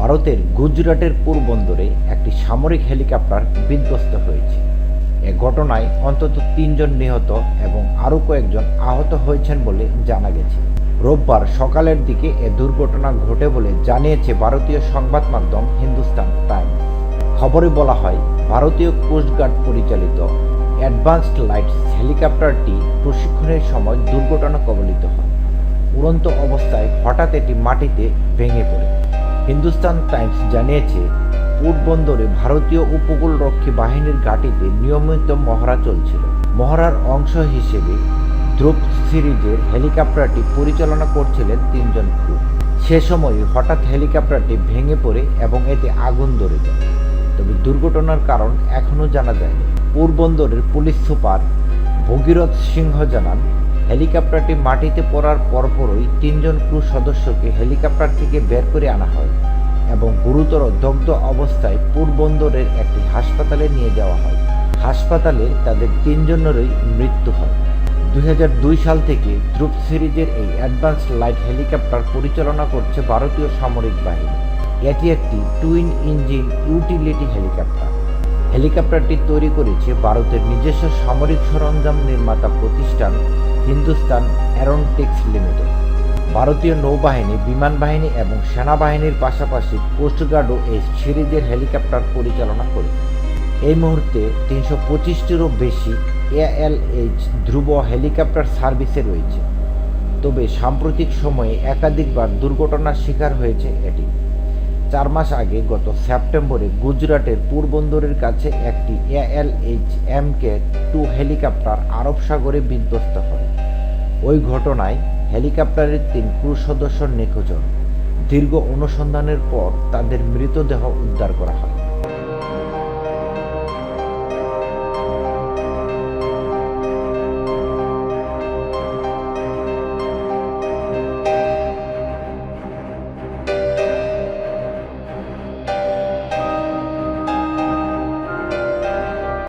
ভারতের গুজরাটের পূর্বন্দরে একটি সামরিক হেলিকপ্টার বিধ্বস্ত হয়েছে। এ ঘটনায় অন্তত তিনজন নিহত এবং আরও কয়েকজন আহত হয়েছেন বলে জানা গেছে। রোববার সকালের দিকে এ দুর্ঘটনা ঘটে বলে জানিয়েছে ভারতীয় সংবাদ মাধ্যম হিন্দুস্তান টাইমস। খবরে বলা হয়, ভারতীয় কোস্টগার্ড পরিচালিত অ্যাডভান্সড লাইটস হেলিকপ্টারটি প্রশিক্ষণের সময় দুর্ঘটনা কবলিত হয়। উড়ন্ত অবস্থায় হঠাৎ এটি মাটিতে ভেঙে পড়ে। হিন্দুস্তান টাইমস জানিয়েছে, পোর্টবন্দরে ভারতীয় উপকূলরক্ষী বাহিনীর ঘাঁটিতে নিয়মিত মহড়া চলছিল। মহড়ার অংশ হিসেবে ধ্রুব সিরিজের হেলিকপ্টারটি পরিচালনা করছিলেন তিনজন ক্রু। সে সময় হঠাৎ হেলিকপ্টারটি ভেঙে পড়ে এবং এতে আগুন ধরে যায়। তবে দুর্ঘটনার কারণ এখনও জানা যায়নি। পোরবন্দরের পুলিশ সুপার ভগীরথ সিংহ জানান হেলিকপ্টারটি মাটিতে পড়ার পরপরই তিনজন ক্রু সদস্যকে হেলিকপ্টার থেকে বের করে আনা হয় এবং গুরুতর দগ্ধ অবস্থায় পূর্বন্দরের একটি হাসপাতালে নিয়ে যাওয়া হয়। হাসপাতালে তাদের তিনজনেরই মৃত্যু হয়। দুই হাজার দুই সাল থেকে ধ্রুব সিরিজের এই অ্যাডভান্সড লাইট হেলিকপ্টার পরিচালনা করছে ভারতীয় সামরিক বাহিনী। এটি একটি টুইন ইঞ্জিন ইউটিলিটি হেলিকপ্টার। হেলিকপ্টারটি তৈরি করেছে ভারতের নিজস্ব সামরিক সরঞ্জাম নির্মাতা প্রতিষ্ঠান হিন্দুস্তান অ্যারোনটিক্স লিমিটেড। ভারতীয় নৌবাহিনী বিমান বাহিনী এবং সেনাবাহিনীর পাশাপাশি কোস্টগার্ডও এই সিরিজের হেলিকপ্টার পরিচালনা করে। এই মুহূর্তে তিনশো পঁচিশটিরও বেশি এএলএইচ ধ্রুব হেলিকপ্টার সার্ভিসে রয়েছে। তবে সাম্প্রতিক সময়ে একাধিকবার দুর্ঘটনার শিকার হয়েছে এটি। চার মাস আগে গত সেপ্টেম্বরে গুজরাটের পূর্বন্দরের কাছে একটি ALH M K two helicopter আরব সাগরে বিধ্বস্ত হয়। ওই ঘটনায় হেলিকপ্টারের তিন ক্রু সদস্য নিখোঁজ দীর্ঘ অনুসন্ধানের পর তাদের মৃতদেহ উদ্ধার করা হয়।